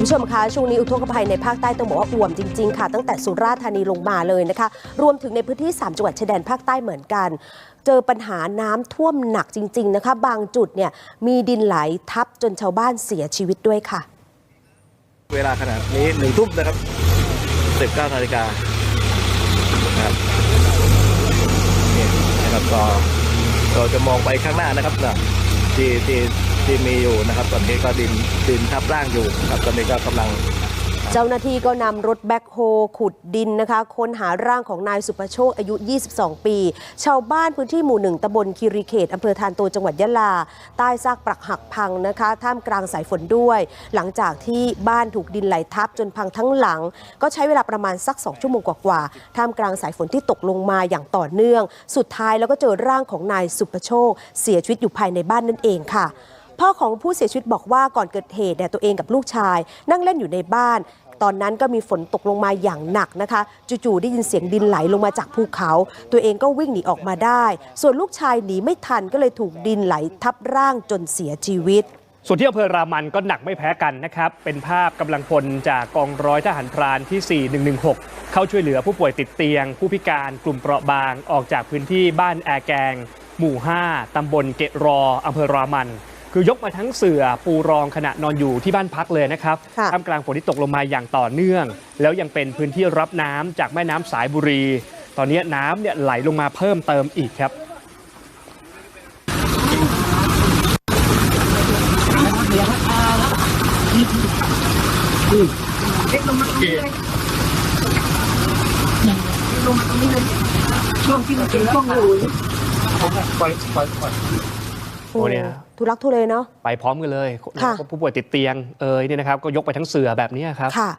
คุณผู้ชมคะช่วงนี้อุทกภัยในภาคใต้ต้องบอกว่าอ่วมจริงๆค่ะ ตั้งแต่สุราษฎร์ธานีลงมาเลยนะคะ รวมถึงในพื้นที่ 3 จังหวัดชายแดนภาคใต้เหมือนกัน เจอปัญหาน้ำท่วมหนักจริง ๆ นะคะ บางจุดเนี่ยมีดินไหลทับจนชาวบ้านเสียชีวิตด้วยค่ะ เวลาขนาดนี้หนึ่งทุ่มนะครับสิบเก้านาฬิกาครับนี่นะครับก็เราจะมองไปข้างหน้านะครับนะที่ที่ ที่มีอยู่นะครับ ตอนนี้ก็ดินดินทับร่างอยู่นะครับตอนนี้ก็กำลัง เจ้าหน้าที่ก็นำรถแบ็คโฮขุดดินนะคะ ค้นหาร่างของนายสุประโชคอายุ 22 ปี ชาวบ้านพื้นที่หมู่หนึ่งตำบลคีรีเขตอำเภอทานโตจังหวัดยะลา ใต้ซากปรักหักพังนะคะ ท่ามกลางสายฝนด้วย หลังจากที่บ้านถูกดินไหลทับจนพังทั้งหลัง ก็ใช้เวลาประมาณสัก 2 ชั่วโมงกว่าๆท่ามกลางสายฝนที่ตกลงมาอย่างต่อเนื่อง สุดท้ายแล้วก็เจอร่างของนายสุประโชค เสียชีวิตอยู่ภายในบ้านนั่นเองค่ะ พ่อของผู้เสียชีวิตบอกว่าก่อนเกิดเหตุเนี่ยตัวเองกับลูกชาย นั่งเล่นอยู่ในบ้าน ตอนนั้นก็มีฝนตกลงมาอย่างหนักนะคะ จู่ๆได้ยินเสียงดินไหลลงมาจากภูเขา ตัวเองก็วิ่งหนีออกมาได้ ส่วนลูกชายหนีไม่ทันก็เลยถูกดินไหลทับร่างจนเสียชีวิตส่วนที่อำเภอรามันก็หนักไม่แพ้กันนะครับ เป็นภาพกำลังพลจากกองร้อยทหารพรานที่ 4116 เข้าช่วยเหลือผู้ป่วยติดเตียง ผู้พิการกลุ่มเปราะบางออกจากพื้นที่บ้านแอแกง หมู่ 5 ตำบลเกะรออำเภอรามัน คือยกมาทั้งเสื่อปูรองขณะนอนอยู่ที่บ้านพักเลยนะครับค่ะท่ามกลางฝนที่ตกลงมาอย่างต่อเนื่อง แล้วยังเป็นพื้นที่รับน้ำจากแม่น้ำสายบุรี ตอนนี้น้ำเนี่ยไหลลงมาเพิ่มเติมอีกครับช่วงที่มันเป็นช่วงรูนโอ้เนี่ย ทุลักทุเลเนาะ ไปพร้อมกันเลยค่ะผู้ป่วยติดเตียงเอยเนี่ยนะครับก็ยกไปทั้งเสือแบบนี้ครับค่ะ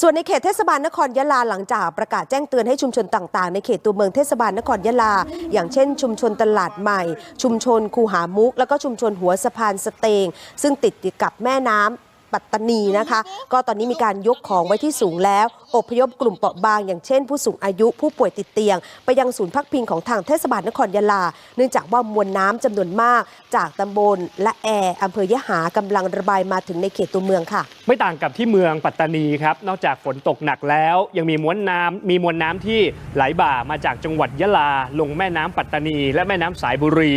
ส่วนในเขตเทศบาลนครยะลาหลังจากประกาศแจ้งเตือนให้ชุมชนต่างๆ ในเขตตัวเมืองเทศบาลนครยะลา อย่างเช่น ชุมชนตลาดใหม่ ชุมชนคูหามุก แล้วก็ชุมชนหัวสะพานสเตง ซึ่งติดกับแม่น้ำปัตตานีนะคะ ก็ตอนนี้มีการยกของไว้ที่สูงแล้ว อพยพกลุ่มเปราะบาง อย่างเช่น ผู้สูงอายุผู้ป่วยติดเตียง ไปยังศูนย์พักพิงของทางเทศบาลนครยะลา เนื่องจากว่ามวลน้ำจำนวนมาก จากตำบลและแออำเภอยะหากำลังระบายมาถึงในเขตตัวเมืองค่ะ ไม่ต่างกับที่เมืองปัตตานีครับนอกจากฝนตกหนักแล้ว ยังมีมวลน้ำมีมวลน้ำที่ไหลบ่ามาจากจังหวัดยะลา ลงแม่น้ำปัตตานี และแม่น้ำสายบุรี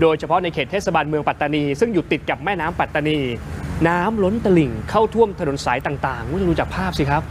โดยเฉพาะในเขตเทศบาลเมืองปัตตานี ซึ่งอยู่ติดกับแม่น้ำปัตตานี น้ำล้นตลิ่งเข้าท่วมถนนสายต่างๆคุณผู้ชมดูจากภาพสิครับ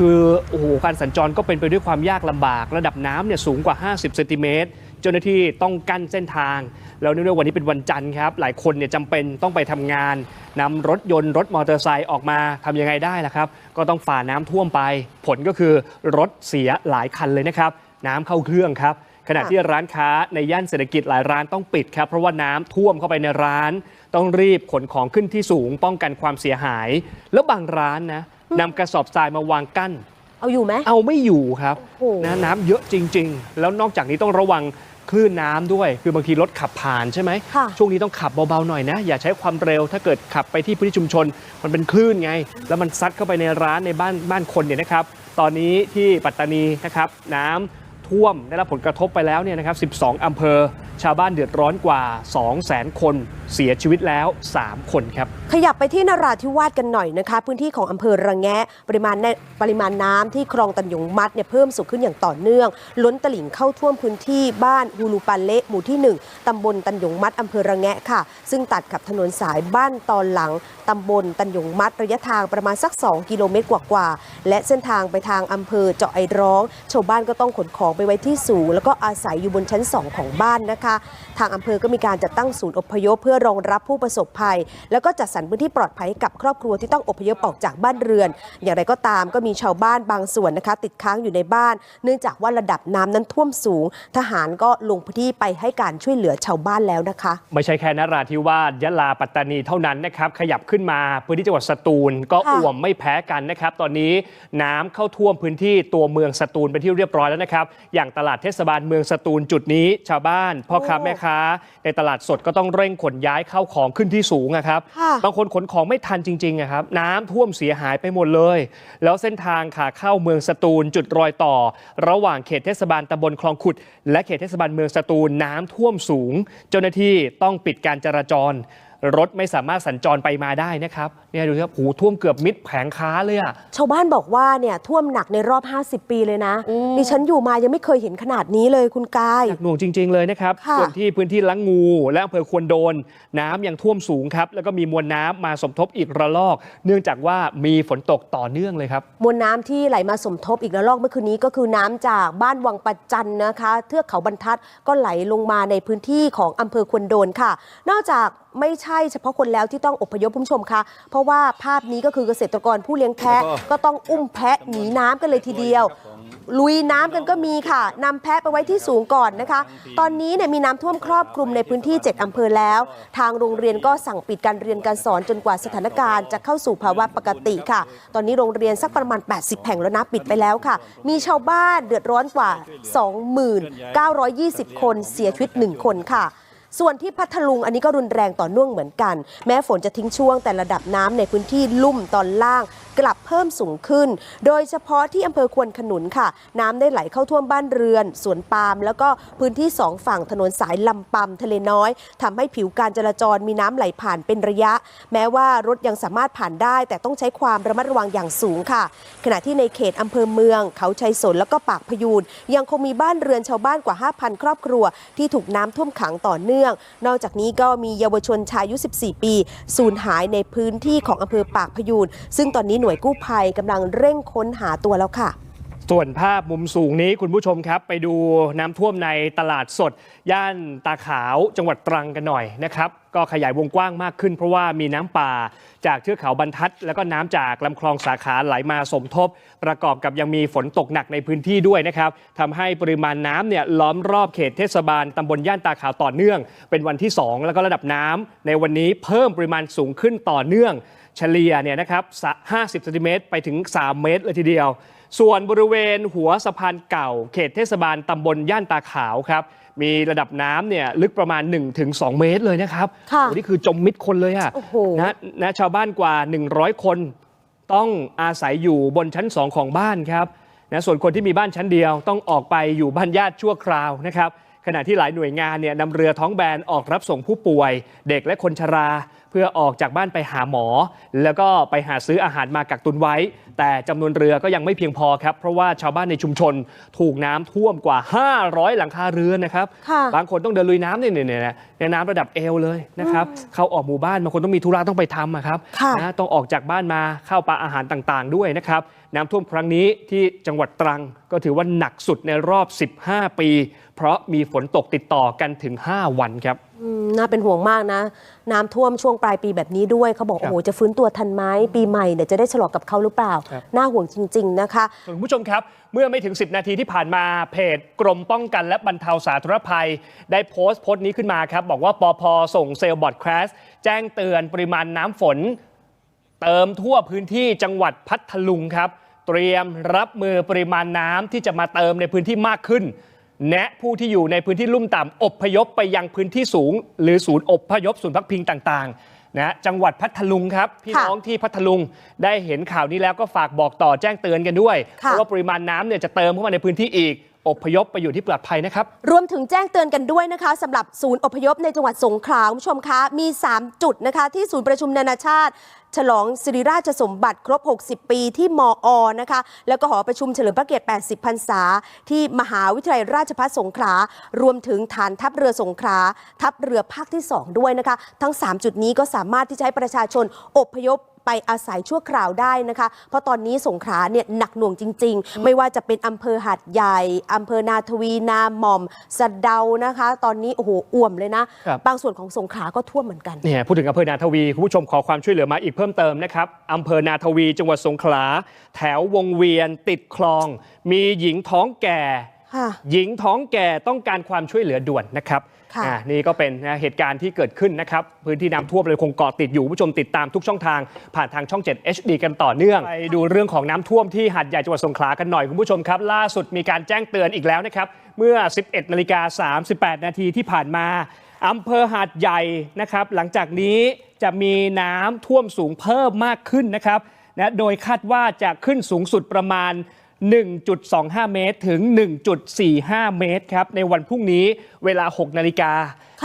คือโอ้โหการสัญจรก็เป็นไปด้วยความยากลำบาก ระดับน้ำเนี่ยสูงกว่า 50เซนติเมตรเจ้าหน้าที่ต้องกั้นเส้นทาง แล้วเนื่องด้วยวันนี้เป็นวันจันทร์ครับ หลายคนเนี่ยจำเป็นต้องไปทำงานนำรถยนต์รถมอเตอร์ไซค์ออกมาทำยังไงได้ล่ะครับ ก็ต้องฝ่าน้ำท่วมไป ผลก็คือรถเสียหลายคันเลยนะครับ น้ำเข้าเครื่องครับขณะที่ร้านค้าในย่านเศรษฐกิจหลายร้านต้องปิดครับ เพราะว่าน้ำท่วมเข้าไปในร้าน ต้องรีบขนของขึ้นที่สูงป้องกันความเสียหาย แล้วบางร้านนะ นำกระสอบทรายมาวางกั้น เอาอยู่ไหม เอาไม่อยู่ครับโอ้โห นะน้ำเยอะจริง ๆ แล้วนอกจากนี้ต้องระวังคลื่นน้ำด้วย คือบางทีรถขับผ่านใช่ไหม ค่ะ ช่วงนี้ต้องขับเบาๆหน่อยนะ อย่าใช้ความเร็วถ้าเกิดขับไปที่พื้นที่ชุมชน มันเป็นคลื่นไง แล้วมันซัดเข้าไปในร้านในบ้านบ้านคนเนี่ยนะครับ ตอนนี้ที่ปัตตานีนะครับน้ำท่วมได้รับผลกระทบไปแล้วเนี่ยนะครับ 12 อำเภอ ชาวบ้านเดือดร้อนกว่า 200,000 คนเสียชีวิตแล้ว 3 คนครับ ขยับไปที่นราธิวาสกันหน่อยนะคะ พื้นที่ของอำเภอระแงะ ปริมาณน่ปริมาณน้ำที่คลองตันยงมัดเนี่ยเพิ่มสูงขึ้นอย่างต่อเนื่อง ล้นตลิ่งเข้าท่วมพื้นที่บ้านฮูลูปันเละหมู่ที่ 1ตำบลตันยงมัดอำเภอระแงะค่ะ ซึ่งตัดกับถนนสายบ้านตอนหลังตำบลตันยงมัดระยะทางประมาณสัก 2 กิโลเมตรกว่าๆและเส้นทางไปทางอำเภอเจาะไอร้อง ชาวบ้านก็ต้องขนของไปไว้ที่สูงแล้วก็อาศัยอยู่บนชั้น 2 ของบ้านนะคะทางอำเภอก็มีการจัดตั้งศูนย์อพยพเพื่อรองรับผู้ประสบภัย แล้วก็จัดสรรพื้นที่ปลอดภัยให้กับครอบครัวที่ต้องอพยพออกจากบ้านเรือน อย่างไรก็ตามก็มีชาวบ้านบางส่วนนะคะ ติดค้างอยู่ในบ้าน เนื่องจากว่าระดับน้ำนั้นท่วมสูง ทหารก็ลงพื้นที่ไปให้การช่วยเหลือชาวบ้านแล้วนะคะ ไม่ใช่แค่นราธิวาสยะลาปัตตานีเท่านั้นนะครับขยับขึ้นมาพื้นที่จังหวัดสตูลก็อ่วมไม่แพ้กันนะครับตอนนี้น้ำเข้าท่วมพื้นที่ตัวเมืองสตูลเป็นที่เรียบร้อยแล้วนะครับ อย่างตลาดเทศบาลเมืองสตูลจุดนี้ ชาวบ้านพ่อค้าแม่ค้า ในตลาดสดก็ต้องเร่งขนย้ายเข้าของขึ้นที่สูงนะครับค่ะบางคนขนของไม่ทันจริงๆอะครับ น้ำท่วมเสียหายไปหมดเลย แล้วเส้นทางขาเข้าเมืองสตูลจุดรอยต่อ ระหว่างเขตเทศบาลตำบลคลองขุด และเขตเทศบาลเมืองสตูลน้ำท่วมสูง เจ้าหน้าที่ต้องปิดการจราจร รถไม่สามารถสัญจรไปมาได้นะครับเนี่ยดูครับหูท่วมเกือบมิดแผงค้าเลยอะชาวบ้านบอกว่าเนี่ยท่วมหนักในรอบ 50 ปีเลยนะอืมดิฉันอยู่มายังไม่เคยเห็นขนาดนี้เลยคุณกายหนักหน่วงจริง ๆเลยนะครับค่ะส่วนที่พื้นที่ลังงู และอำเภอควนโดน น้ำยังท่วมสูงครับ แล้วก็มีมวลน้ำมาสมทบอีกระลอก เนื่องจากว่ามีฝนตกต่อเนื่องเลยครับมวลน้ำที่ไหลมาสมทบอีกระลอกเมื่อคืนนี้ก็คือน้ำจากบ้านวังประจันนะคะ เทือกเขาบรรทัดก็ไหลลงมาในพื้นที่ของอำเภอควนโดนค่ะ นอกจากไม่ใช่เฉพาะคนแล้วที่ต้องอพยพคุณผู้ชมค่ะเพราะว่าภาพนี้ก็คือเกษตรกรผู้เลี้ยงแพะแล้วก็ก็ต้องอุ้มแพะหนีน้ำกันเลยทีเดียว ลุยน้ำกันก็มีค่ะนำแพะไปไว้ที่สูงก่อนนะคะ ตอนนี้เนี่ยมีน้ำท่วมครอบคลุมในพื้นที่ 7อำเภอแล้ว ทางโรงเรียนก็สั่งปิดการเรียนการสอนจนกว่าสถานการณ์จะเข้าสู่ภาวะปกติค่ะ ตอนนี้โรงเรียนสักประมาณ 80 แห่งแล้วนะปิดไปแล้วค่ะ มีชาวบ้านเดือดร้อนกว่า 2920 คนเสียชีวิต 1 คนค่ะ ส่วนที่พัทลุงอันนี้ก็รุนแรงต่อเนื่องเหมือนกัน แม้ฝนจะทิ้งช่วงแต่ระดับน้ำในพื้นที่ลุ่มตอนล่างกลับเพิ่มสูงขึ้น โดยเฉพาะที่อำเภอควนขนุนค่ะ น้ำได้ไหลเข้าท่วมบ้านเรือน สวนปาล์ม แล้วก็พื้นที่สองฝั่งถนนสายลำปำทะเลน้อยทำให้ผิวการจราจรมีน้ำไหลผ่านเป็นระยะ แม้ว่ารถยังสามารถผ่านได้ แต่ต้องใช้ความระมัดระวังอย่างสูงค่ะ ขณะที่ในเขตอำเภอเมือง เขาชัยสนแล้วก็ปากพยูนยังคงมีบ้านเรือนชาวบ้านกว่า 5,000 ครอบครัว ที่ถูกน้ำท่วมขังต่อเนื่อง นอกจากนี้ก็มีเยาวชนชายอายุ 14 ปี สูญหายในพื้นที่ของอำเภอปากพยูนซึ่งตอนนี้หน่วยกู้ภัยกำลังเร่งค้นหาตัวแล้วค่ะ ส่วนภาพมุมสูงนี้คุณผู้ชมครับไปดูน้ำท่วมในตลาดสด ย่านตาขาวจังหวัดตรังกันหน่อยนะครับก็ขยายวงกว้างมากขึ้นเพราะว่ามีน้ำป่าจากเทือกเขาบรรทัด แล้วก็น้ำจากลำคลองสาขาไหลมาสมทบ ประกอบกับยังมีฝนตกหนักในพื้นที่ด้วยนะครับทำให้ปริมาณน้ำเนี่ยล้อมรอบเขตเทศบาลตำบลย่านตาขาวต่อเนื่อง เป็นวันที่ 2 แล้วก็ระดับน้ำในวันนี้เพิ่มปริมาณสูงขึ้นต่อเนื่อง เฉลี่ยเนี่ยนะครับ 50เซนติเมตรไปถึง 3 เมตรเลยทีเดียว ส่วนบริเวณหัวสะพานเก่า เขตเทศบาลตำบลย่านตาขาวครับ มีระดับน้ำเนี่ยลึกประมาณ 1-2 เมตรเลยนะครับค่ะโอ้นี่คือจมมิดคนเลยอะโอ้โห นะนะชาวบ้านกว่า 100 คน ต้องอาศัยอยู่บนชั้น 2 ของบ้านครับนะส่วนคนที่มีบ้านชั้นเดียวต้องออกไปอยู่บ้านญาติชั่วคราวนะครับ ขณะที่หลายหน่วยงานเนี่ยนำเรือท้องแบนออกรับส่งผู้ป่วย เด็กและคนชรา เพื่อออกจากบ้านไปหาหมอ แล้วก็ไปหาซื้ออาหารมากักตุนไว้ แต่จำนวนเรือก็ยังไม่เพียงพอครับ เพราะว่าชาวบ้านในชุมชนถูกน้ำท่วมกว่า 500 หลังคาเรือนนะครับค่ะบางคนต้องเดินลุยน้ำเนี่ยเนี่ยเนี่ยในน้ำระดับเอวเลยนะครับเข้าออกหมู่บ้านบางคนต้องมีธุระต้องไปทำอะครับค่ะนะต้องออกจากบ้านมาเข้าปลาอาหารต่างๆ ด้วยนะครับ น้ำท่วมครั้งนี้ที่จังหวัดตรังก็ถือว่าหนักสุดในรอบ 15 ปี เพราะมีฝนตกติดต่อกันถึง 5 วันครับอืมน่าเป็นห่วงมากนะ น้ำท่วมช่วงปลายปีแบบนี้ด้วยเขาบอกครับโอ้โหจะฟื้นตัวทันไหมปีใหม่เนี่ยจะได้ฉลองกับเขาหรือเปล่าครับน่าห่วงจริง ๆ นะคะส่วนคุณผู้ชมครับ เมื่อไม่ถึง 10 นาทีที่ผ่านมาเพจกรมป้องกันและบรรเทาสาธารณภัย ได้โพสต์โพสต์นี้ขึ้นมาครับ บอกว่าปอพส่งเซลล์บอร์ดแครสแจ้งเตือนปริมาณน้ำฝน เติมทั่วพื้นที่จังหวัดพัทลุงครับ เตรียมรับมือปริมาณน้ำที่จะมาเติมในพื้นที่มากขึ้น แนะผู้ที่อยู่ในพื้นที่ลุ่มต่ำอบพยพไปยังพื้นที่สูง หรือศูนย์อบพยพศูนย์พักพิงต่างๆนะจังหวัดพัทลุงครับพี่ค่ะน้องที่พัทลุงได้เห็นข่าวนี้แล้วก็ฝากบอกต่อแจ้งเตือนกันด้วยเพค่ะ ราะว่าปริมาณน้ำเนี่ยจะเติมเข้ามาในพื้นที่อีก อบพยพไปอยู่ที่ปลอดภัยนะครับ รวมถึงแจ้งเตือนกันด้วยนะคะสำหรับศูนย์อพยพในจังหวัดสงขลาคุณผู้ชมคะมี 3 จุดนะคะ ที่ศูนย์ประชุมนานาชาติ ฉลองสิริราชสมบัติครบ 60 ปีที่มอนะคะ แล้วก็หอประชุมเฉลิมพระเกียรติ 80 พรรษา ที่มหาวิทยาลัยราชภัฏสงขลา รวมถึงฐานทัพเรือสงขลา ทัพเรือภาคที่ 2 ด้วยนะคะ ทั้ง 3 จุดนี้ก็สามารถที่จะให้ประชาชนอบพยพไปอาศัยชั่วคราวได้นะคะ เพราะตอนนี้สงขลาเนี่ยหนักหน่วงจริง ๆ ไม่ว่าจะเป็นอำเภอหาดใหญ่อำเภอนาทวีนาหม่อมสะเดานะคะ ตอนนี้โอ้โหอ่วมเลยนะ ครับ บางส่วนของสงขลาก็ท่วมเหมือนกัน เนี่ยพูดถึงอำเภอนาทวีคุณผู้ชมขอความช่วยเหลือมาอีกเพิ่มเติมนะครับอำเภอนาทวีจังหวัดสงขลา แถววงเวียนติดคลอง มีหญิงท้องแก่ ค่ะ หญิงท้องแก่ต้องการความช่วยเหลือด่วนนะครับค่ะอ่า นี่ก็เป็นเหตุการณ์ที่เกิดขึ้นนะครับ พื้นที่น้ำท่วมเลยคงเกาะติดอยู่ผู้ชมติดตามทุกช่องทางผ่านทางช่อง 7 HD กันต่อเนื่องไปดูเรื่องของน้ำท่วมที่หาดใหญ่จังหวัดสงขลากันหน่อยคุณผู้ชมครับ ล่าสุดมีการแจ้งเตือนอีกแล้วนะครับ เมื่อ 11นาฬิกา38 นาทีที่ผ่านมาอำเภอหาดใหญ่นะครับ หลังจากนี้จะมีน้ำท่วมสูงเพิ่มมากขึ้นนะครับนะโดยคาดว่าจะขึ้นสูงสุดประมาณ 1.25 เมตร ถึง 1.45 เมตรครับในวันพรุ่งนี้เวลา 6 นาฬิกา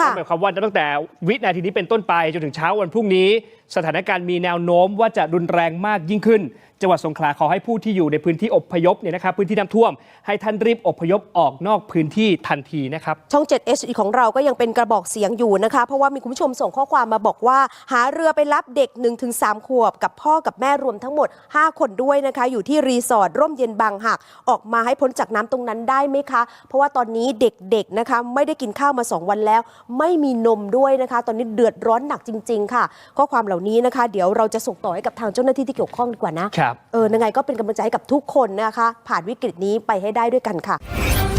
นั่นหมายความว่าตั้งแต่วินาทีนี้เป็นต้นไปจนถึงเช้าวันพรุ่งนี้ สถานการณ์มีแนวโน้มว่าจะรุนแรงมากยิ่งขึ้น จังหวัดสงขลาขอให้ผู้ที่อยู่ในพื้นที่อพยพเนี่ยนะครับพื้นที่น้ำท่วม ให้ท่านรีบอพยพออกนอกพื้นที่ทันทีนะครับช่อง 7 HD ของเราก็ยังเป็นกระบอกเสียงอยู่นะคะ เพราะว่ามีคุณผู้ชมส่งข้อความมาบอกว่า หาเรือไปรับเด็ก 1-3 ขวบ กับพ่อกับแม่รวมทั้งหมด 5 คนด้วยนะคะ อยู่ที่รีสอร์ทร่มเย็นบางหักออกมาให้พ้นจากน้ำตรงนั้นได้ไหมคะ เพราะว่าตอนนี้เด็กๆนะคะไม่ได้กินข้าวมา 2 วันแล้วไม่มีนมด้วยนะคะ ตอนนี้เดือดร้อนหนักจริง ๆ ค่ะ ข้อความเหล่านี้นะคะ เดี๋ยวเราจะส่งต่อให้กับทางเจ้าหน้าที่ที่เกี่ยวข้องดีกว่านะครับ เออยังไงก็เป็นกำลังใจให้กับทุกคนนะคะ ผ่านวิกฤตนี้ไปให้ได้ด้วยกันค่ะทำ